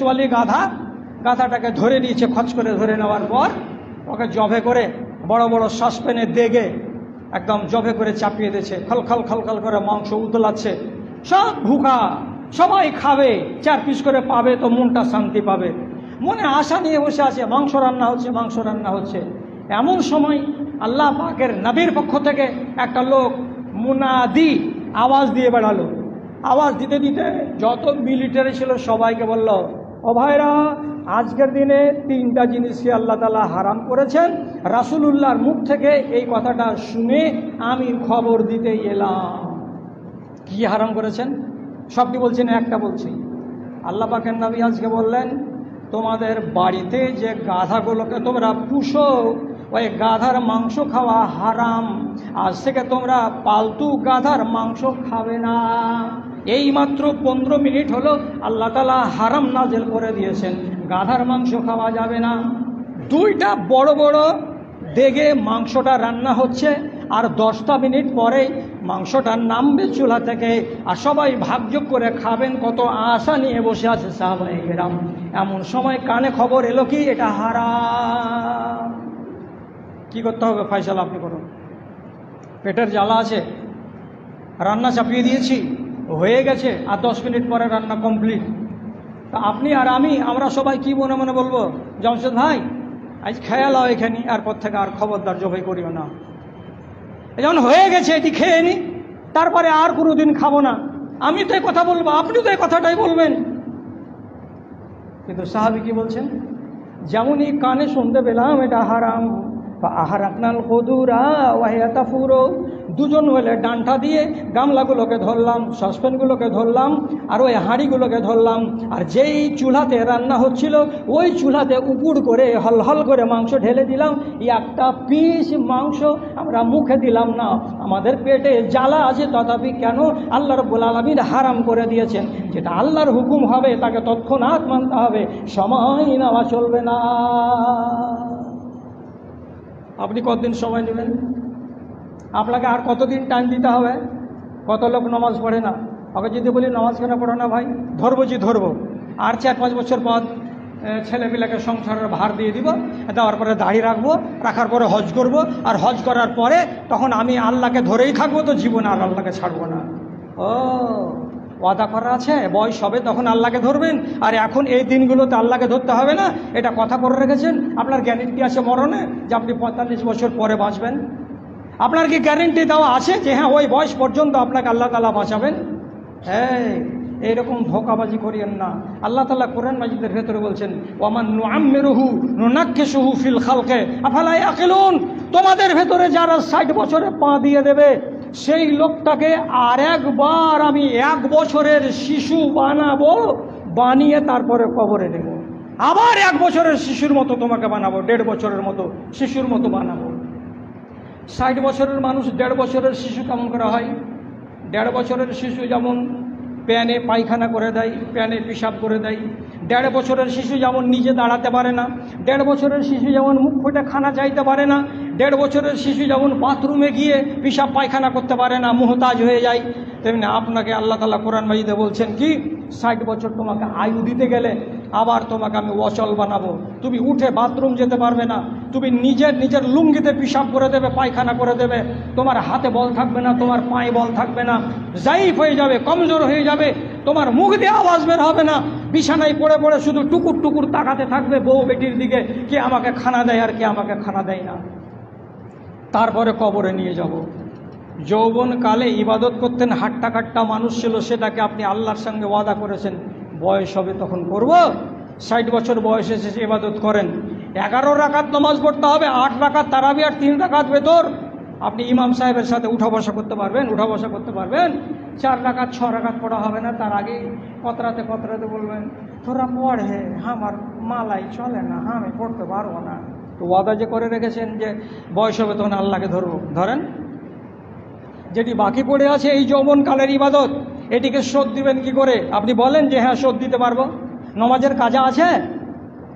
সোয়ালি গাধা। গাধাটাকে ধরে নিয়েছে খচ করে ধরে নেওয়ার পর ওকে জবে করে বড় বড় সসপেনে দেগে, একদম জবে করে চাপিয়ে দিয়েছে খলখল খলখল করে মাংস উতলাচ্ছে। সব ভুকা সবাই খাবে, চার পিস করে পাবে তো মনটা শান্তি পাবে। মনে আশা নিয়ে বসে আছে, মাংস রান্না হচ্ছে, মাংস রান্না হচ্ছে। এমন সময় আল্লাহ পাকের নবীর পক্ষ থেকে একটা লোক মুনাদি আওয়াজ দিয়ে বেড়ালো। আওয়াজ দিতে দিতে যত মিলিটারি ছিল সবাইকে বলল ও ভাইরা, আজকের দিনে তিনটা জিনিসকে আল্লাহ তালা হারাম করেছেন? রাসুলুল্লাহর মুখ থেকে এই কথাটা শুনে আমি খবর দিতে এলাম। কি হারাম করেছেন? সবটি বলছেন, একটা বলছি। আল্লাহ পাকের নবী আজকে বললেন, তোমাদের বাড়িতে যে গাধাগুলোকে তোমরা পুষো, ওই গাধার মাংস খাওয়া হারাম। আজ থেকে তোমরা পালতু গাধার মাংস খাবে না। এই মাত্র পনেরো মিনিট হলো আল্লাহ তালা হারাম নাজেল করে দিয়েছেন। গাধার মাংস খাওয়া যাবে না। দুইটা বড় বড় দেগে মাংসটা রান্না হচ্ছে আর দশটা মিনিট পরেই মাংসটা নামবে চুলা থেকে আর সবাই ভাগযোগ করে খাবেন, কত আশা নিয়ে বসে আছে সাহাবাই গেরাম এমন সময় কানে খবর এলো কি? এটা হারাম। কি করতে হবে ফয়সালা, আপনি করুন। পেটের জ্বালা আছে। রান্না চাপিয়ে দিয়েছি। হয়ে গেছে আর দশ মিনিট পরে রান্না কমপ্লিট তা আপনি আর আমি, আমরা সবাই কি মনে মনে বলব? জমশেদ ভাই, আজ খেয়াল হয় এখানে আর পর থেকে আর খবরদার জবাই করিও না। যেমন হয়ে গেছে, এটি খেয়ে নি, তারপরে আর কোনো দিন খাব না। আমি তো এই কথা বলব, আপনি তো এই কথাটাই বলবেন। কিন্তু সাহাবি কি বলছেন? যেমনই কানে শুনতে পেলাম, এটা হারাম। আহার কদুরা ওয়াহিয়াতা ফুরো দুজন হলে ডান্টা দিয়ে গামলাগুলোকে ধরলাম সসপ্যানগুলোকে ধরলাম, আর ওই হাঁড়িগুলোকে ধরলাম। আর যেই চুলাতে রান্না হচ্ছিল, ওই চুলাতে উপুড় করে, হলহল করে মাংস ঢেলে দিলাম। একটা পিস মাংস আমরা মুখে দিলাম না। আমাদের পেটে জ্বালা আছে, তথাপি কেন আল্লাহ রব্বুল আলমিন হারাম করে দিয়েছেন? যেটা আল্লাহর হুকুম হবে, তাকে তৎক্ষণাৎ মানতে হবে। সময় নেওয়া চলবে না। আপনি কতদিন সময় নেবেন? আপনাকে আর কতদিন টাইম দিতে হবে? কত লোক নামাজ পড়ে না? ওকে যদি বলি, নামাজ কেন পড়ো না ভাই? ধরবো যে ধরবো। আর চার পাঁচ বছর পর ছেলেপিলাকে সংসারের ভার দিয়ে দিব, দেওয়ার পরে দাড়ি রাখব, রাখার পরে হজ করব, আর হজ করার পরে তখন আমি আল্লাহকে ধরেই থাকব, তো জীবনে আর আল্লাহকে ছাড়বো না। ও ওয়াদা করা আছে, বয়স হবে, তখন আল্লাহকে ধরবেন। আর এখন এই দিনগুলোতে আল্লাহকে ধরতে হবে না, এটা কথা করে রেখেছেন। আপনার গ্যারেন্টি আছে মরণে যে আপনি পঁয়তাল্লিশ বছর পরে বাঁচবেন। আপনার কি গ্যারেন্টি দেওয়া আছে যে হ্যাঁ ওই বয়স পর্যন্ত আপনাকে আল্লাহ তালা বাঁচাবেন? হ্যাঁ এইরকম ধোকাবাজি করিয়েন না। আল্লাহ তালা কোরআন মাজিদের ভেতরে বলছেন ওমান নুআমেরুহু নুনাক্ষেসুহু ফিল খালকে। আফালাই আকেলুন তোমাদের ভেতরে যারা ষাট বছরে পা দিয়ে দেবে সেই লোকটাকে আর একবার আমি এক বছরের শিশু বানাবো, বানিয়ে তারপরে কবরে নেব আবার এক বছরের শিশুর মতো তোমাকে বানাবো, দেড় বছরের মতো শিশুর মতো বানাবো। ষাট বছরের মানুষ দেড় বছরের শিশু কেমন করা হয়? দেড় বছরের শিশু যেমন প্যানে পায়খানা করে দেয়, প্যানে পেশাব করে দেয় দেড় বছরের শিশু যেমন নিজে দাঁড়াতে পারে না, দেড় বছরের শিশু যেমন মুখ ফুটে খানা চাইতে পারে না, দেড় বছরের শিশু যেমন বাথরুমে গিয়ে পিসাব পায়খানা করতে পারে না, মুহতাজ হয়ে যায়, তেমনি আপনাকে আল্লাহ তালা কোরআন মাজিদে বলছেন কি, ষাট বছর তোমাকে আয়ু দিতে গেলে আবার তোমাকে আমি অচল বানাবো। তুমি উঠে বাথরুম যেতে পারবে না, তুমি নিজের নিজের লুঙ্গিতে পেশাব করে দেবে, পায়খানা করে দেবে, তোমার হাতে বল থাকবে না, তোমার পায়ে বল থাকবে না, জাইফ হয়ে যাবে, কমজোর হয়ে যাবে, তোমার মুখ দিয়ে আওয়াজ বের হবে না বিছানায় পড়ে পড়ে শুধু টুকুর টুকুর তাকাতে থাকবে বউ বেটির দিকে, কে আমাকে খানা দেয় আর কে আমাকে খানা দেয় না। তারপরে কবরে নিয়ে যাব। যৌবন কালে ইবাদত করতেন, হাট্টা কাট্টা মানুষ ছিল, সেটাকে আপনি আল্লাহর সঙ্গে ওয়াদা করেছেন। বয়স হবে তখন করব? ষাট বছর বয়স এসেছে ইবাদত করেন। এগারো রাকাত নমাজ পড়তে হবে, আট রাকাত তারাবি আর তিন রাকাত ভেতর আপনি ইমাম সাহেবের সাথে উঠা বসা করতে পারবেন, উঠা বসা করতে পারবেন। চার রাকাত, ছ রাকাত পড়া হবে না, তার আগে কতরাতে কতরাতে বলবেন, তোরা পড়ে আমার মালাই চলে না হ্যাঁ আমি পড়তে পারব না। তো ওয়াদা যে করে রেখেছেন যে বয়স হবে তখন আল্লাহকে ধরবো। ধরেন, যেটি বাকি পড়ে আছে এই যৌবনকালের ইবাদত, এটিকে শোধ দিবেন কি করে? আপনি বলেন যে হ্যাঁ শোধ দিতে পারব। নমাজের কাজা আছে?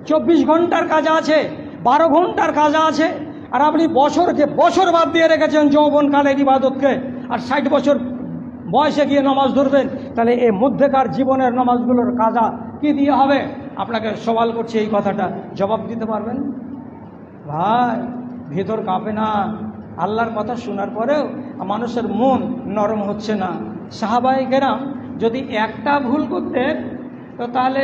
চব্বিশ ঘণ্টার কাজা আছে? বারো ঘণ্টার কাজা আছে? আর আপনি বছরকে বছর বাদ দিয়ে রেখেছেন যৌবনকালের ইবাদতকে, আর ষাট বছর বয়সে গিয়ে নামাজ ধরবেন, তাহলে এই মধ্যেকার জীবনের নামাজগুলোর কাজা কি দিয়ে হবে? আপনাকে সওয়াল করছি এই কথাটা। জবাব দিতে পারবেন? ভাই, ভেতর কাঁপে না। আল্লাহর কথা শোনার পরেও মানুষের মন নরম হচ্ছে না। সাহাবাই গেরাম যদি একটা ভুল করতেন, তো তাহলে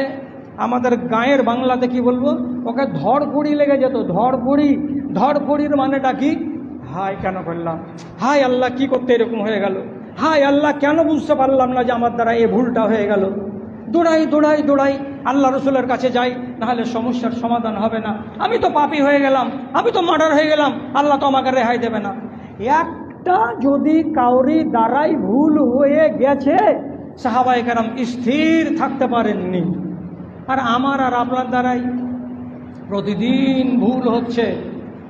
আমাদের গাঁয়ের বাংলাতে কি বলব? ওকে ধড়পড়ি লেগে যেত ধড়পড়ি ধড়পড়ির মানেটা কি? হাই কেন করলাম? হাই আল্লাহ, কি করতে এরকম হয়ে গেল? হাই আল্লাহ, কেন বুঝতে পারলাম না যে আমার দ্বারা এ ভুলটা হয়ে গেল? দৌড়াই দৌড়াই দৌড়াই, আল্লাহ রসুলের কাছে যাই, নাহলে সমস্যার সমাধান হবে না। আমি তো পাপি হয়ে গেলাম, আমি তো মার্ডার হয়ে গেলাম, আল্লাহ তো আমাকে রেহাই দেবে না। একটা যদি কাউরি দ্বারাই ভুল হয়ে গেছে সাহাবাই স্থির থাকতে পারেননি। আর আমার আর আপনার দ্বারাই প্রতিদিন ভুল হচ্ছে।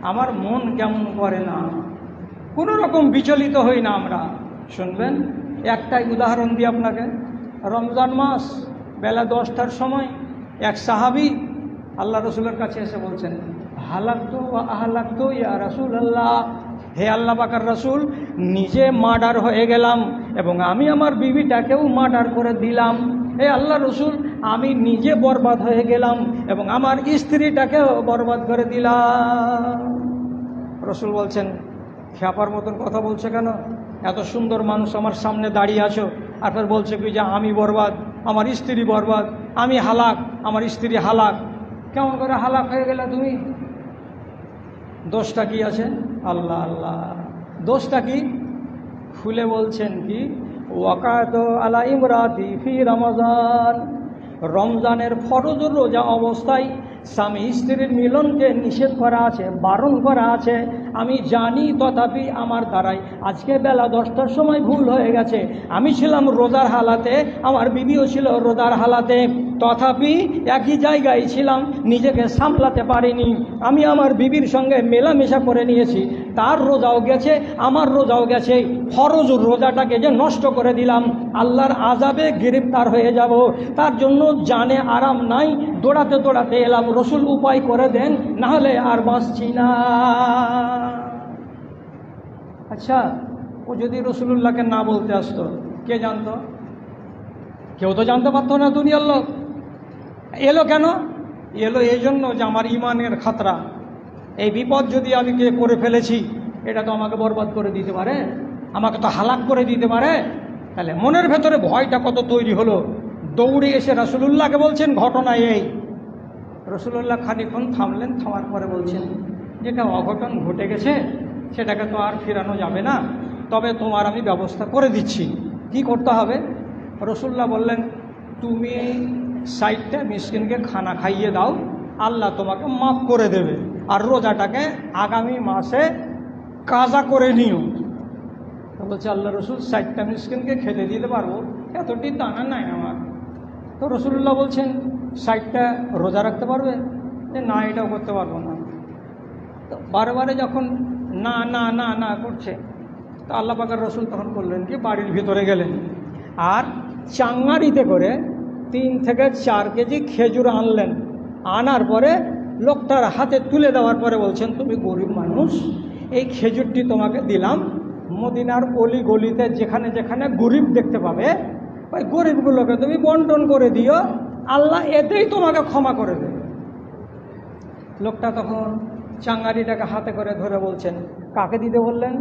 আমার মন কেমন করে না। কোনো রকম বিচলিত হই না আমরা। শুনবেন? একটাই উদাহরণ দিই আপনাকে। রমজান মাস, বেলা দশটার সময় এক সাহাবি আল্লাহ রসুলের কাছে এসে বলছেন, হালাক্ত আহালাক্ত ইয়া রাসুল আল্লাহ হে আল্লাহ বাকার রসুল, নিজে মার্ডার হয়ে গেলাম এবং আমি আমার বিবিটাকেও মার্ডার করে দিলাম। হে আল্লাহ রসুল আমি নিজে বরবাদ হয়ে গেলাম এবং আমার স্ত্রীটাকেও বরবাদ করে দিলাম। রসুল বলছেন, খ্যাপার মতন কথা বলছে কেন? এত সুন্দর মানুষ আমার সামনে দাঁড়িয়ে আছো। আপনার বলছে, কি যে আমি বরবাদ, আমার স্ত্রী বরবাদ, আমি হালাক, আমার স্ত্রী হালাক। কেমন করে হালাক হয়ে গেলে তুমি? দোষটা কি আছে? আল্লাহ আল্লাহ। দোষটা কি? খুলে বলছেন কি ওয়াকাত আলা ইমরাতি ফি রমজান। রমজানের ফরজ রোজা অবস্থায় স্বামী স্ত্রীর মিলনকে নিষেধ করা আছে, বারণ করা আছে। আমি জানি তথাপি আমার দ্বারাই। আজকে বেলা দশটার সময় ভুল হয়ে গেছে। আমি ছিলাম রোজার হালাতে, আমার বিবিও ছিল রোজার হালাতে। তথাপি একই জায়গায় ছিলাম, নিজেকে সামলাতে পারিনি। আমি আমার বিবির সঙ্গে মেলামেশা করে নিয়েছি। তার রোজাও গেছে, আমার রোজাও গেছে। ফরজ রোজাটাকে যে নষ্ট করে দিলাম, আল্লাহর আজাবে গ্রেপ্তার হয়ে যাব। তার জন্য জানে আরাম নাই দৌড়াতে দৌড়াতে এলাম, রসুল উপায় করে দেন না হলে আর বাঁচছি না। আচ্ছা ও যদি রসুলুল্লাহকে না বলতে আসতো, কে জানতো? কেউ তো জানতে পারতো না দুনিয়ার লোক। এলো কেন? এলো এই জন্য যে আমার ইমানের খাতরা। এই বিপদ যদি আমি কে করে ফেলেছি, এটা তো আমাকে বরবাদ করে দিতে পারে, আমাকে তো হালাক করে দিতে পারে। তাহলে মনের ভেতরে ভয়টা কত তৈরি হলো? দৌড়ে এসে রসুলুল্লাহকে বলছেন, ঘটনা এই। রসুলুল্লাহ খানিক্ষণ থামলেন, থামার পরে বলছেন, যেটা অঘটন ঘটে গেছে, সেটাকে তো আর ফেরানো যাবে না। তবে তোমার আমি ব্যবস্থা করে দিচ্ছি। কি করতে হবে? রসুল্লাহ বললেন, তুমি সাইডটা মিসকিনকে খানা খাইয়ে দাও, আল্লাহ তোমাকে মাফ করে দেবে। আর রোজাটাকে আগামী মাসে কাজা করে নিও। বলছে, আল্লাহ রসুল সাইডটা মিসকিনকে খেতে দিতে পারব? এতটি দানা নাই আমার। তো রসুল্লাহ বলছেন, ষাটটা রোজা রাখতে পারবে? যে না, এটাও করতে পারব না। তো বারে যখন, না না না না, করছে। তো আল্লাহ পাকের রসুল তখন করলেন কি, বাড়ির ভিতরে গেলেন। আর চাঙ্গারিতে করে তিন থেকে চার কেজি খেজুর আনলেন। আনার পরে লোকটার হাতে তুলে দেওয়ার পরে বলছেন, তুমি গরিব মানুষ, এই খেজুরটি তোমাকে দিলাম। মদিনার অলি গলিতে যেখানে যেখানে গরিব দেখতে পাবে ওই গরিবগুলোকে তুমি বন্টন করে দিও, আল্লাহ এতেই তোমাকে ক্ষমা করে দেবে। লোকটা তখন চাঙ্গারিটাকে হাতে করে ধরে বলছেন, কাকে দিতে বললেন?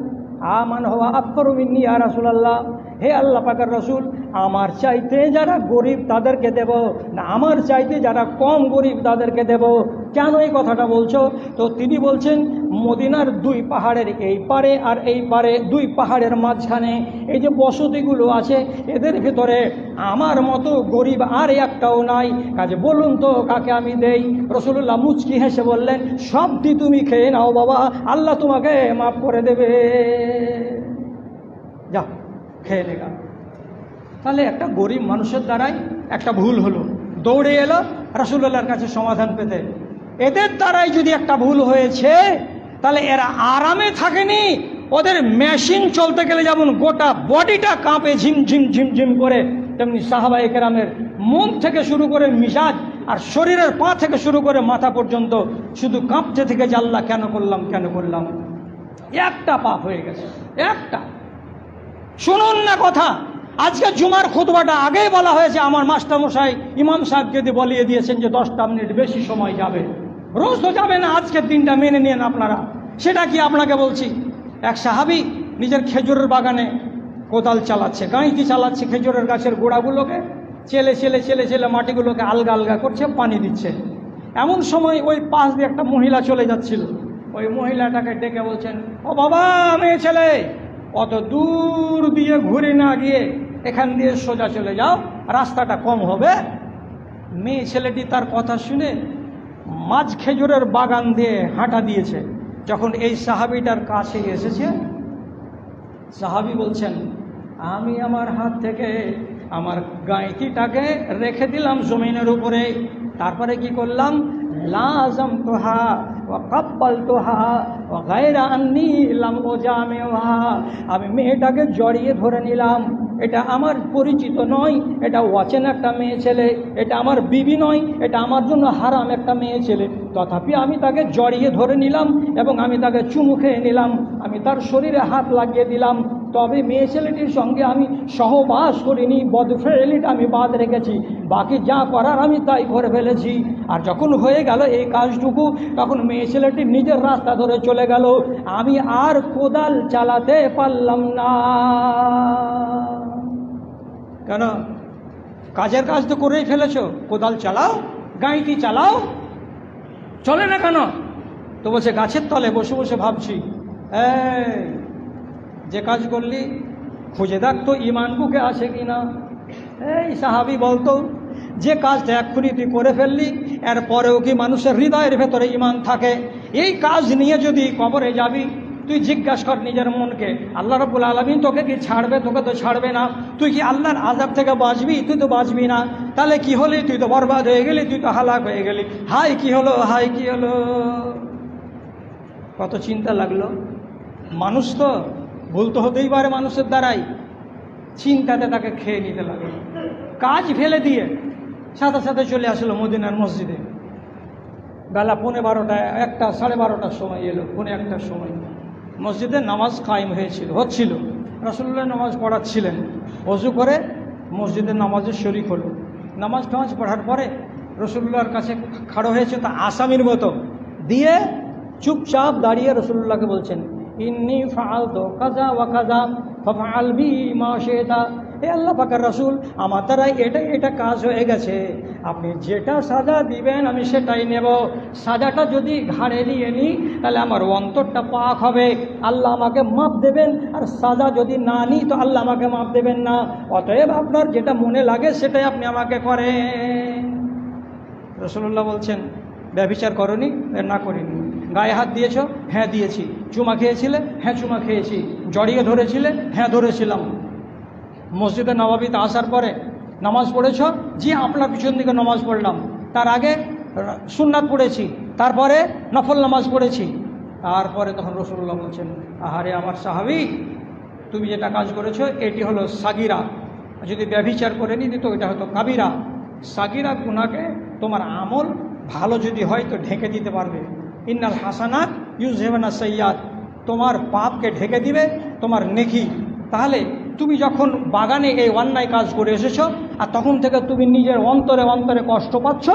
আমান হওয়া আফরুমিন্নি আর রাসুলাল্লাহ। হে আল্লাহ পাকের রসুল, আমার চাইতে যারা গরিব তাদেরকে দেব না আমার চাইতে যারা কম গরিব তাদেরকে দেব। কেন এই কথাটা বলছো? তো তিনি বলছেন, মদিনার দুই পাহাড়ের এই পারে আর এই পারে দুই পাহাড়ের মাঝখানে এই যে বসতিগুলো আছে, এদের ভিতরে আমার মতো গরিব আর একটাও নাই। কাজে বলুন তো, কাকে আমি দেই? রসুল্লাহ মুচকি হেসে বললেন, সবটি তুমি খেয়ে নাও বাবা, আল্লাহ তোমাকে মাফ করে দেবে। যা খেয়ে নেগা তাহলে একটা গরিব মানুষের দ্বারাই একটা ভুল হলো। দৌড়ে এলো রসুল্লাহর কাছে সমাধান পেতে। এদের দ্বারাই যদি একটা ভুল হয়েছে, তাহলে এরা আরামে থাকেনি। ওদের মেশিন চলতে গেলে যেমন গোটা বডিটা কাঁপে ঝিম ঝিম ঝিম ঝিম করে, তেমনি সাহাবাই কেরামের মন থেকে শুরু করে মিজাজ আর শরীরের পা থেকে শুরু করে মাথা পর্যন্ত শুধু কাঁপতে থেকে আল্লাহ কেন করলাম কেন করলাম। একটা পাপ হয়ে গেছে। একটা। শুনুন না কথা। আজকে জুমার খুতবাটা আগেই বলা হয়েছে, আমার মাস্টারমশাই ইমাম সাহেব যদি বলিয়ে দিয়েছেন যে দশটা মিনিট বেশি সময় যাবে। রোজ তো যাবে না, আজকের দিনটা মেনে নিন আপনারা। সেটা কি আপনাকে বলছি? এক সাহাবি নিজের খেজুরের বাগানে কোদাল চালাচ্ছে গাঁইতি চালাচ্ছে খেজুরের গাছের গোড়াগুলোকে ছেলে ছেলে চেলে ছেলে মাটিগুলোকে আলগা আলগা করছে, পানি দিচ্ছে। এমন সময় ওই পাশ দিয়ে একটা মহিলা চলে যাচ্ছিল। ওই মহিলাটাকে ডেকে বলছেন, ও বাবা, মেয়ে ছেলে অত দূর দিয়ে ঘুরে না গিয়ে এখান দিয়ে সোজা চলে যাও, রাস্তাটা কম হবে। মেয়ে ছেলেটি তার কথা শুনে মাঝ খেজুরের বাগান দিয়ে হাঁটা দিয়েছে। যখন এই সাহাবিটার কাছে এসেছে, সাহাবি বলছেন, আমি আমার হাত থেকে আমার গাঁইতিটাকে রেখে দিলাম জমিনের উপরে। তারপরে কি করলাম? লাজম তোহা কাব্বাল তোহা আমি মেয়েটাকে জড়িয়ে ধরে নিলাম। এটা আমার পরিচিত নয়, এটা ওয়াচেন একটা মেয়ে ছেলে, এটা আমার বিবি নয়, এটা আমার জন্য হারাম একটা মেয়ে ছেলে। তথাপি আমি তাকে জড়িয়ে ধরে নিলাম এবং আমি তাকে চুমু খেয়ে নিলাম। আমি তার শরীরে হাত লাগিয়ে দিলাম। তবে মেয়ে ছেলেটির সঙ্গে আমি সহবাস করিনি বদফেলিট আমি বাদ রেখেছি। বাকি যা করার আমি তাই করে ফেলেছি। আর যখন হয়ে গেল এই কাজটুকু, তখন মেয়ে ছেলেটি নিজের রাস্তা ধরে চলে গেল। আমি আর কোদাল চালাতে পারলাম না। কেন? কাজের কাজ তো করেই ফেলেছো। কোদাল চালাও গাঁইতি চালাও। চলে না কেন? তো বলছে, গাছের তলে বসে বসে ভাবছি, এই যে কাজ করলি, খুঁজে দেখ তো ইমান বুকে আছে কি না। এই সাহাবি বলতো, যে কাজটা এক্ষুনি তুই করে ফেললি, এরপরেও কি মানুষের হৃদয়ের ভেতরে ইমান থাকে? এই কাজ নিয়ে যদি কবরে যাবি, তুই জিজ্ঞাসা কর নিজের মনকে, আল্লাহ রব্বুল আলমিন তোকে কি ছাড়বে? তোকে তো ছাড়বে না। তুই কি আল্লাহর আজাব থেকে বাঁচবি? তুই তো বাঁচবি না। তাহলে কি হলি? তুই তো বরবাদ হয়ে গেলি, তুই তো হালাক হয়ে গেলি। হাই কি হলো? হাই কি হলো? কত চিন্তা লাগল। মানুষ তো ভুল তো হতেই পারে মানুষের দ্বারাই। চিন্তাতে তাকে খেয়ে নিতে লাগল কাজ ফেলে দিয়ে সাথে সাথে চলে আসলো মদিনার মসজিদে। বেলা পৌনে বারোটা, একটা, সাড়ে বারোটার সময় এলো, পৌনে একটার সময়। মসজিদে নামাজ কায়েম হয়েছিল, হচ্ছিল। রাসুল্লাহ নামাজ পড়াচ্ছিলেন। অজু করে মসজিদের নামাজের শরিক হলো। নামাজ টামাজ পড়ার পরে রসুল্লাহর কাছে খাড়ো হয়েছে তা আসামির মতো। দিয়ে চুপচাপ দাঁড়িয়ে রসুল্লাহকে বলছেন ইন্নি ফাল তো কাজা ওয়া কাজা ফাল বি মা শেতা। এ আল্লাহ পাকার রসুল, আমার দ্বারা এটা এটা কাজ হয়ে গেছে। আপনি যেটা সাজা দিবেন, আমি সেটাই নেব। সাজাটা যদি ঘাড়ে নিয়ে নিই তাহলে আমার অন্তরটা পাক হবে। আল্লাহ আমাকে মাপ দেবেন, আর সাজা যদি না নিই তো আল্লাহ আমাকে মাপ দেবেন না। অতএব আপনার যেটা মনে লাগে, সেটাই আপনি আমাকে করেন। রসুল্লাহ বলছেন ব্যবিচার করনি, না করিনি। গায়ে হাত দিয়েছ? হ্যাঁ দিয়েছি। চুমা খেয়েছিলে? হ্যাঁ চুমা খেয়েছি। জড়িয়ে ধরেছিলে? হ্যাঁ ধরেছিলাম। মসজিদে নবাবিতে আসার পরে নামাজ পড়েছ? জি আপনার পিছন দিকে নামাজ পড়লাম। তার আগে সুন্নাত পড়েছি। তারপরে নফল নামাজ পড়েছি। তারপরে তখন রসুল্লাহ বলছেন, আহারে আমার সাহাবি, তুমি যেটা কাজ করেছ, এটি হলো সাগিরা। যদি ব্যভিচার করে নি তো এটা হতো কাবিরা। সাগিরা গুনাকে তোমার আমল ভালো যদি হয়, তো ঢেকে দিতে পারবে। ইন্নাল হাসানাত ইউজ হেভেনা সৈয়াদ তোমার পাপকে ঢেকে দিবে, তোমার নেকি। তাহলে তুমি যখন বাগানে এই অন্যায় কাজ করে এসেছ, আর তখন থেকে তুমি নিজের অন্তরে অন্তরে কষ্ট পাচ্ছ,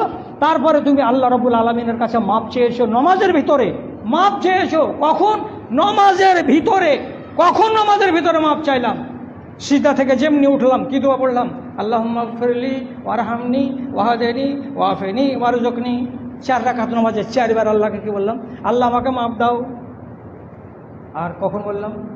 তারপরে তুমি আল্লাহ রবুল আলমিনের কাছে মাপ চেয়েছো নমাজের ভিতরে। মাপ চেয়েছো কখন? নমাজের ভিতরে। কখন নমাজের ভিতরে মাপ চাইলাম? সিদ্ধা থেকে যেমনি উঠলাম, কি দোয়া পড়লাম? আল্লাহ ফিরলি ওয়ারহামনি, ওয়াহাদেনি, ওয়াফেনি ওয়ারুজকনি চার রাখাত নমাজে চারবার আল্লাহকে কি বললাম? আল্লাহ আমাকে মাপ দাও। আর কখন বললাম?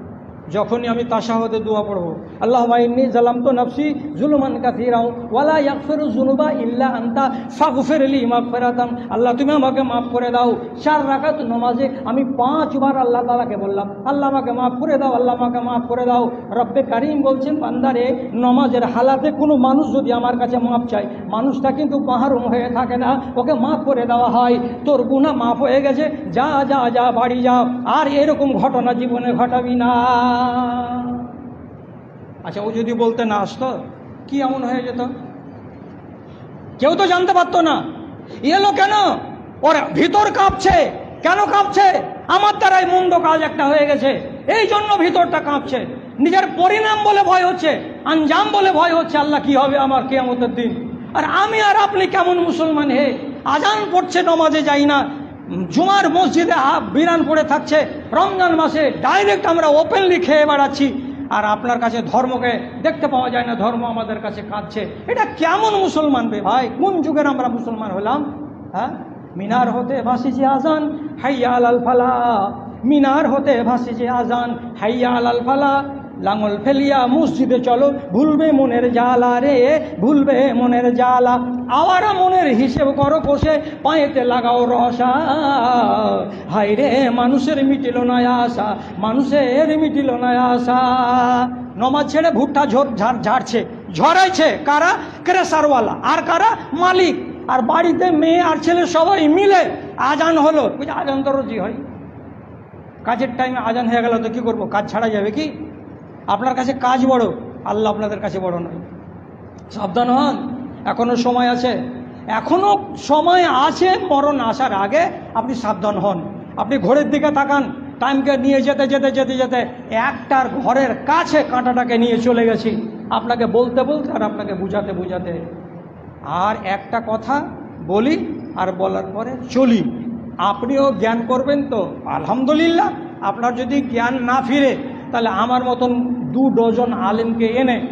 যখনই আমি তাসাহদে দোয়া পড়ব। আল্লাহ মাইন্নি জালাম তো নফসি জুলুমান কাথিরাও ওয়ালা ইয়াকফিরু জুনুবা ইল্লা আন্তা ফাগফির লি মাগফিরাতাম আল্লাহ, তুমি আমাকে মাফ করে দাও। চার রাকাত নমাজে আমি পাঁচবার আল্লাহ তালাকে বললাম, আল্লাহ আমাকে মাফ করে দাও, আল্লাহ আমাকে মাফ করে দাও। রব্বে কারিম বলছেন, বান্দারে, নমাজের হালাতে কোনো মানুষ যদি আমার কাছে মাফ চায়, মানুষটা কিন্তু মাহরুম হয়ে থাকে না, ওকে মাফ করে দেওয়া হয়। তোর গুণা মাফ হয়ে গেছে, যা যা যা, বাড়ি যা। আর এরকম ঘটনা জীবনে ঘটাবি না। আচ্ছা ও যদি বলতে না আসতো, কি এমন হয়ে যেত? কেউ তো জানতে পারতো না। এলো কেন? ওর ভিতর কাঁপছে। কেন কাঁপছে? আমার দ্বারাই মন্দ কাজ একটা হয়ে গেছে। এই জন্য ভিতরটা কাঁপছে। নিজের পরিণাম বলে ভয় হচ্ছে। আঞ্জাম বলে ভয় হচ্ছে, আল্লাহ, কি হবে আমার কেয়ামতের দিন? আর আমি আর আপনি কেমন মুসলমান হে? আজান পড়ছে, নমাজে যাই না। জুমার মসজিদে বিরান পড়ে থাকছে। রমজান মাসে ডাইরেক্ট আমরা ওপেনলি খেয়ে বেড়াচ্ছি। আর আপনার কাছে ধর্মকে দেখতে পাওয়া যায় না, ধর্ম আমাদের কাছে কাঁদছে। এটা কেমন মুসলমান বে ভাই? কোন যুগের আমরা মুসলমান হলাম? হ্যাঁ? মিনার হতে ভাসিছে আজান, হাইয়া আল ফালা। মিনার হতে ভাসিছে আজান, হাইয়া আল ফালা। লাঙল ফেলিয়া মসজিদে চলো, ভুলবে মনের জ্বালা রে, ভুলবে মনের জ্বালা। আওয়ারা মনের হিসেব করো কষে, পায়েতে লাগাও রসা হাই রে, মানুষের মিটিল না আশা, মানুষের মিটিল না আশা। নমাজ ছেড়ে ভুট্টা ঝোর ঝাড় ঝাড়ছে, ঝরাইছে কারা? ক্রেসারওয়ালা। আর কারা? মালিক। আর বাড়িতে মেয়ে আর ছেলে সবাই মিলে আজান হলো। বুঝি আজান তো রোজই হয়। কাজের টাইমে আজান হয়ে গেল তো কী করব? কাজ ছাড়া যাবে কি? আপনার কাছে কাজ বড়, আল্লাহ আপনাদের কাছে বড় নয়। সাবধান হন। এখনও সময় আছে? এখনও সময় আছে, মরণ আসার আগে আপনি সাবধান হন। আপনি ঘরের দিকে তাকান, টাইমকে নিয়ে যেতে যেতে যেতে যেতে একটার ঘরের কাছে কাঁটাটাকে নিয়ে চলে গেছি। আপনাকে বলতে বলতে আর আপনাকে বুঝাতে বুঝাতে। আর একটা কথা বলি আর বলার পরে চলি। আপনিও জ্ঞান করবেন তো? আলহামদুলিল্লাহ, আপনার যদি জ্ঞান না ফিরে, তাহলে আমার মতন দু ডজন আলেমকে এনে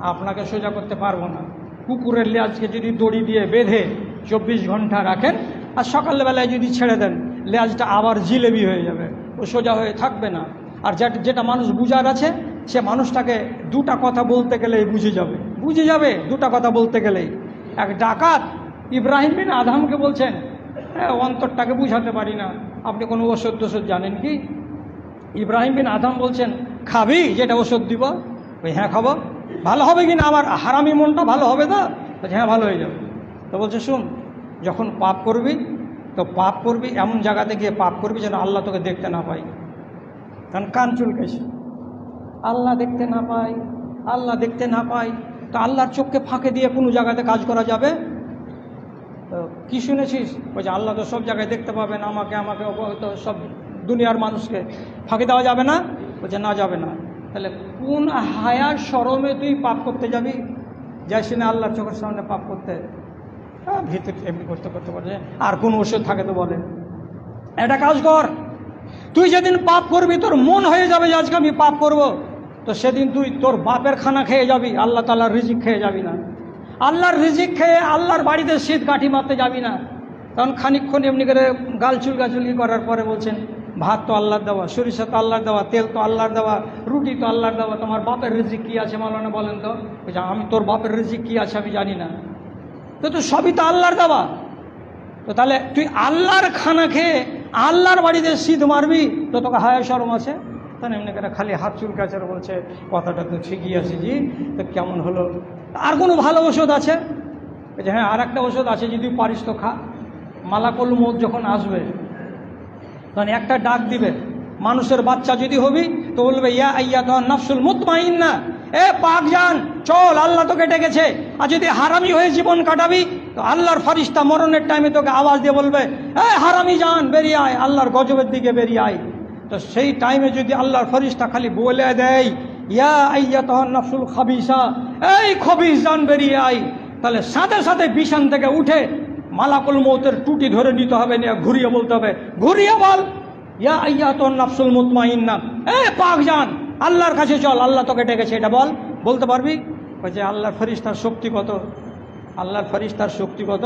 আপনাকে সোজা করতে পারব না। কুকুরের লেজকে যদি দড়ি দিয়ে বেঁধে চব্বিশ ঘণ্টা রাখেন আর সকালবেলায় যদি ছেড়ে দেন লেজটা আবার জিলেবি হয়ে যাবে ও সোজা হয়ে থাকবে না। আর যেটা যেটা মানুষ বুঝার আছে সে মানুষটাকে দুটা কথা বলতে গেলেই বুঝে যাবে। বুঝে যাবে দুটা কথা বলতে গেলেই। এক ডাকাত ইব্রাহিম বিন আধামকে বলছেন "হ্যাঁ, অন্তরটাকে বুঝাতে পারি না। আপনি কোনো ওষুধ টষুধ জানেন কি? ইব্রাহিম বিন আদম বলছেন খাবি যেটা ওষুধ দিব। ওই হ্যাঁ খাব ভালো হবে কি না? আমার হারামি মনটা ভালো হবে তো বলছে হ্যাঁ ভালো হয়ে যাবে। তো বলছে, শুন, যখন পাপ করবি, তো পাপ করবি এমন জায়গাতে গিয়ে পাপ করবি যেন আল্লাহ তোকে দেখতে না পাই কারণ কান চুলকেছে আল্লাহ দেখতে না পাই আল্লাহ দেখতে না পাই তো আল্লাহর চোখকে ফাঁকে দিয়ে কোনো জায়গাতে কাজ করা যাবে? তো কি শুনেছিস? বলছে, আল্লাহ তো সব জায়গায় দেখতে পাবেন, আমাকে আমাকে তো সব দুনিয়ার মানুষকে ফাঁকে দেওয়া যাবে না? বলছে, না, যাবে না। তাহলে কোন হায়ার সরমে তুই পাপ করতে যাবি? যাইস না আল্লাহর চোখের সামনে পাপ করতে। হ্যাঁ, ভিতরে এমনি করতে করতে পারছে আর কোন ওষুধ থাকে তো বলে। একটা কাজ কর। তুই যেদিন পাপ করবি তোর মন হয়ে যাবে যে আজকে আমি পাপ করব। তো সেদিন তুই তোর বাপের খানা খেয়ে যাবি আল্লাহ তাল্লাহর রিজিক খেয়ে যাবি না। আল্লাহর রিজিক খেয়ে আল্লাহর বাড়িতে শীত কাঠি মারতে যাবি না। তখন খানিকক্ষণ এমনি করে গাল চুলকাচুলকি করার পরে বলছেন ভাত তো আল্লাহর দেওয়া, সরিষা তো আল্লাহর দেওয়া, তেল তো আল্লাহর দেওয়া, রুটি তো আল্লাহর দেওয়া, তোমার বাপের রিজিক কী আছে মালানা বলেন তো? আমি তোর বাপের রিজিক কী আছে আমি জানি না। তো তো সবই তো আল্লাহর দেওয়া। তো তাহলে তুই আল্লাহর খানা খেয়ে আল্লাহর বাড়িতে শীত মারবি? তো তোকে হায় সরম আছে? তখন এমনি করে খালি হাত চুলকাছে বলছে, কথাটা তো ঠিকই আছে জি, তো কেমন হলো? আর কোনো ভালো ওষুধ আছে? হ্যাঁ আর একটা ওষুধ আছে, যদি পারিস তো খা। মালাকল মত যখন আসবে তখন একটা ডাক দিবে, মানুষের বাচ্চা যদি হবি, তো বলবে, ইয়া আইয়া তখন নফসুল মুতমাইন না এ পাক যান চল, আল্লাহ তোকে ডেকেছে। আর যদি হারামি হয়ে জীবন কাটাবি, তো আল্লাহর ফারিস্তা মরণের টাইমে তোকে আওয়াজ দিয়ে বলবে, এ হারামি যান বেরিয়ে আয়, আল্লাহর গজবের দিকে বেরিয়ে আয়। তো সেই টাইমে যদি আল্লাহর ফরিস্তা খালি বলে দেয়, ইয়া আইয়া তখন নফসুল খাবিসা, এই খবিস যান বেরিয়ে আয়, তাহলে সাথে সাথে বিছান থেকে উঠে মালাকুল মৌতের টুটি ধরে নিতে হবে, নিয়ে ঘুরিয়ে বলতে হবে, ঘুরিয়ে বল। ইয়া আইয়া তোর নাফসুল মুতমাইন্না। এ পাক যান আল্লাহর কাছে চল, আল্লাহ তোকে ডেকেছে, এটা বল। বলতে পারবি? বলছে, আল্লাহর ফরিস্তার শক্তি কত? আল্লাহর ফরিস্তার শক্তি কত?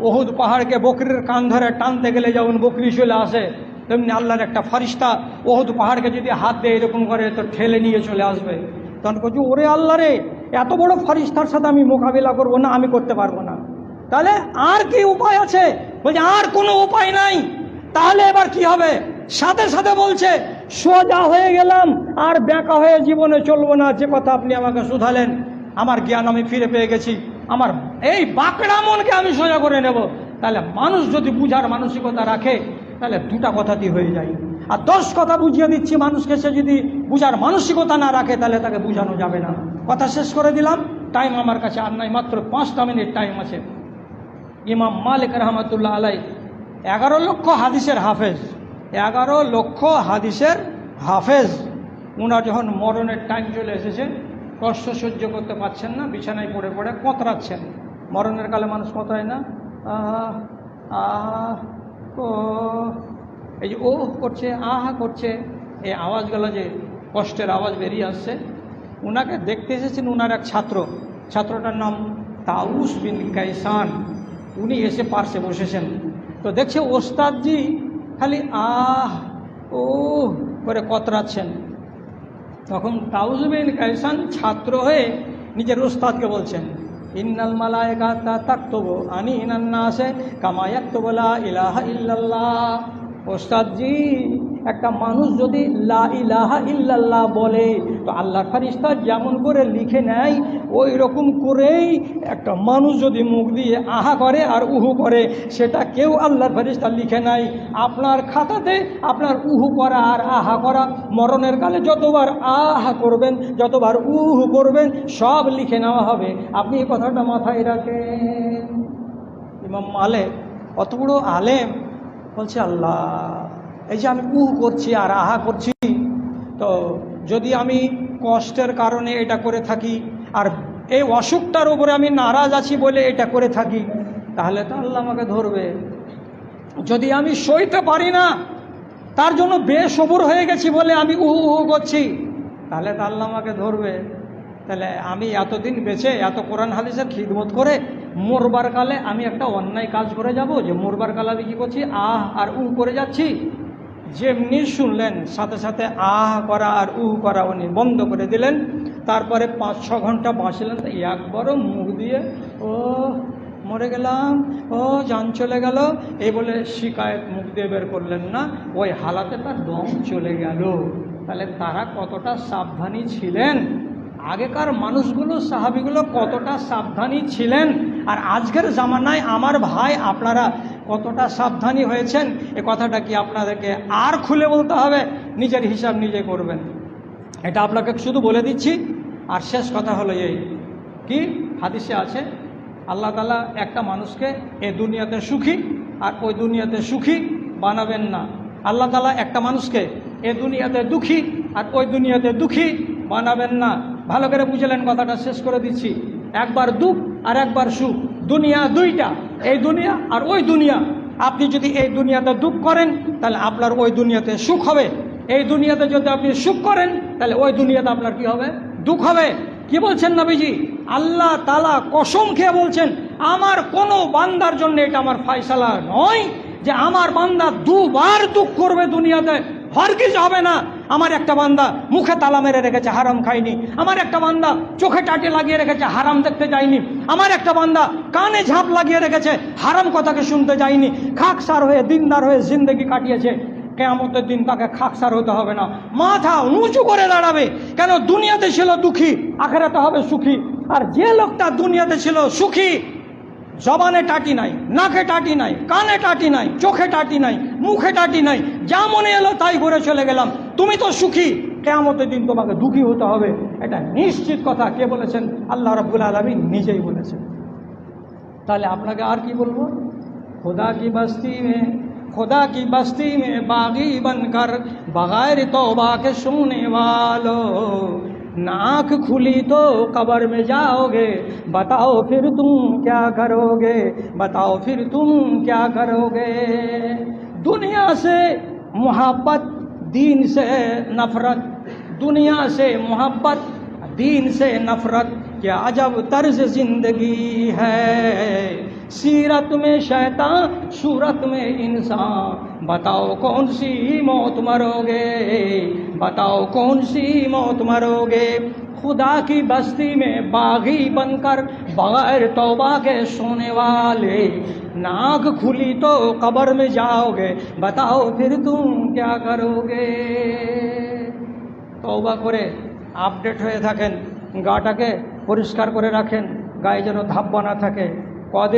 ওহুদ পাহাড়কে বকরির কান ধরে টানতে গেলে যেমন বকরি চলে আসে, তেমনি আল্লাহর একটা ফরিস্তা ওহুদ পাহাড়কে যদি হাত দিয়ে এরকম করে, তো ঠেলে নিয়ে চলে আসবে। তখন বলছি, ওরে আল্লাহ রে, এত বড় ফরিস্তার সাথে আমি মোকাবিলা করব না, আমি করতে পারব না। তাহলে আর কি উপায় আছে? বলছে, আর কোনো উপায় নাই। তাহলে এবার কি হবে? সাথে সাথে বলছে, সোজা হয়ে গেলাম, আর ব্যাকা হয়ে জীবনে চলবো না। যে কথা আপনি আমাকে শুধালেন, আমার জ্ঞান আমি ফিরে পেয়ে গেছি। আমার এই বাঁকড়া মনকে আমি সোজা করে নেব। তাহলে মানুষ যদি বুঝার মানসিকতা রাখে, তাহলে দুটা কথাতেই হয়ে যায়। আর দশ কথা বুঝিয়ে দিচ্ছি মানুষকে, সে যদি বুঝার মানসিকতা না রাখে, তাহলে তাকে বুঝানো যাবে না। কথা শেষ করে দিলাম। টাইম আমার কাছে আর নাই, মাত্র পাঁচটা মিনিট টাইম আছে। ইমাম মালিক রহমতুল্লাহ আলাই এগারো লক্ষ হাদিসের হাফেজ। এগারো লক্ষ হাদিসের হাফেজ। ওনার যখন মরণের টাইম চলে এসেছে, কষ্ট সহ্য করতে পারছেন না, বিছানায় পড়ে পড়ে কতরাচ্ছেন। মরণের কালে মানুষ কতরায় না? আহ ও এই যে ও করছে, আহা করছে। এই আওয়াজগুলো যে কষ্টের আওয়াজ বেরিয়ে আসছে। ওনাকে দেখতে এসেছেন ওনার এক ছাত্র। ছাত্রটার নাম তাউস বিন কাইসান। উনি এসে পার্শ্বে বসেছেন। তো দেখছে ওস্তাদজি খালি আহ ও করে কতরাচ্ছেন। তখন তাউজবিন কাইসান ছাত্র হয়ে নিজের ওস্তাদকে বলছেন, ইন্নাল মালায়কা তা তাক্তব আনি ইনান্না আসে কামায়াক্তবলা ইলাহা ইল্লাল্লাহ। ওস্তাদজি, একটা মানুষ যদি লা ইলাহা ইল্লাল্লাহ বলে, তো আল্লাহর ফারিস্তা যেমন করে লিখে নেয় ওই রকম করেই একটা মানুষ যদি মুখ দিয়ে আহা করে আর উহু করে, সেটা কেউ আল্লাহর ফারিস্তা লিখে নেয় আপনার খাতাতে আপনার উহু করা আর আহা করা, মরণের কালে যতবার আহা করবেন, যতবার উহু করবেন, সব লিখে নেওয়া হবে। আপনি এই কথাটা মাথায় রাখেন। ইমাম মালে, অত আলেম বলছে, আল্লাহ, এই যে আমি উহ করছি আর আহা করছি, তো যদি আমি কষ্টের কারণে এটা করে থাকি আর এই অসুখটার উপরে আমি নারাজ আছি বলে এটা করে থাকি, তাহলে তো আল্লাহ আমাকে ধরবে। যদি আমি সইতে পারি না, তার জন্য বেসবুর হয়ে গেছি বলে আমি উহু উহু করছি, তাহলে তো আল্লাহ আমাকে ধরবে। তাহলে আমি এতদিন বেঁচে, এত কোরআন হাদিসের খিদমত করে মরবার কালে আমি একটা অন্যায় কাজ করে যাব যে মরবার কালে আমি কী করছি? আহ আর উ করে যাচ্ছি। যেমনি শুনলেন, সাথে সাথে আহ করা আর উহ করা উনি বন্ধ করে দিলেন। তারপরে পাঁচ, ছ ঘণ্টা বাঁচলেন। একবারও মুখ দিয়ে, ও, মরে গেলাম। ও, যান চলে গেল। এই বলে শিকায়ত মুখ দিয়ে বের করলেন না। ওই হালাতে তার দম চলে গেল। তাহলে তারা কতটা সাবধানী ছিলেন? আগেকার মানুষগুলো, সাহাবিগুলো কতটা সাবধানী ছিলেন? আর আজকের জামানায় আমার ভাই, আপনারা কতটা সাবধানী হয়েছেন? এ কথাটা কি আপনাদেরকে আর খুলে বলতে হবে? নিজের হিসাব নিজে করবেন। এটা আপনাকে শুধু বলে দিচ্ছি। আর শেষ কথা হলো এই। কি? হাদিসে আছে, আল্লাহ তালা একটা মানুষকে এ দুনিয়াতে সুখী আর ওই দুনিয়াতে সুখী বানাবেন না। আল্লাহ তালা একটা মানুষকে এ দুনিয়াতে দুঃখী আর ওই দুনিয়াতে দুঃখী বানাবেন না। ভালো করে বুঝলেন কথাটা, শেষ করে দিচ্ছি। একবার দুঃখ আর একবার সুখ। দুনিয়া দুইটা, এই দুনিয়া আর ওই দুনিয়া। আপনি যদি এই দুনিয়াতে দুঃখ করেন, তাহলে আপনার ওই দুনিয়াতে সুখ হবে। এই দুনিয়াতে যদি আপনি সুখ করেন, তাহলে ওই দুনিয়াতে আপনার কি হবে? দুঃখ হবে। কি বলছেন নবীজি? আল্লাহ তালা কসম খেয়ে বলছেন, আমার কোনো বান্দার জন্য এটা আমার ফায়সালা নয় যে আমার বান্দা দুবার দুঃখ করবে দুনিয়াতে। হর কিছু হবে না। আমার একটা বান্দা মুখে তালা মেরে রেখেছে, হারাম খাইনি আমার একটা বান্দা চোখে টাটে লাগিয়ে রেখেছে, হারাম দেখতে যায়নি। আমার একটা বান্দা কানে ঝাঁপ লাগিয়ে রেখেছে, হারাম কথাকে শুনতে যায়নি। খাকসার হয়ে দিনদার হয়ে জিন্দগি কাটিয়েছে। কেয়ামতের দিন তাকে খাকসার হতে হবে না। মাথা উঁচু করে দাঁড়াবে। কেন দুনিয়াতে ছিল দুঃখী, আখেরাতে হবে সুখী। আর যে লোকটা দুনিয়াতে ছিল সুখী, জবানে টাটি নাই, নাকে টাটি নাই, কানে টাটি নাই, চোখে টাটি নাই, মুখে টাটি নাই, যা মনে এলো তাই করে চলে গেলাম। তুমি তো সুখী কেয়ামতের দিন তোমাকে দুঃখী হতে হবে এটা নিশ্চিত কথা কে বলেছেন আল্লাহ রব্বুল আলমী নিজেই বলেছেন তাহলে আপনাকে আর কি বলবো खुदा की बस्ती में खुदा की बस्ती में बागी बनकर बगैर तौबा के सोने वालों नाक खुली तो कब्र में जाओगे बताओ फिर तुम क्या करोगे बताओ फिर तुम क्या करोगे दुनिया से मोहब्बत दीन से नफरत, दुनिया से मोहब्बत, दीन से नफरत, क्या अजब तर्ज ज़िंदगी है? सीरत में शैतान, सूरत में इंसान। बताओ कौन सी मौत मरोगे? बताओ कौन सी मौत मरोगे? खुदा की बस्ती में बागी बनकर बगैर तौबा के सोने वाले नाक खुली तो कब्र में जाओगे बताओ फिर तुम क्या करोगे তওবা করে আপডেট হয়ে থাকেন গাটাকে পরিষ্কার করে রাখেন গায়ে যেন ধাব্বা না থাকে কদিন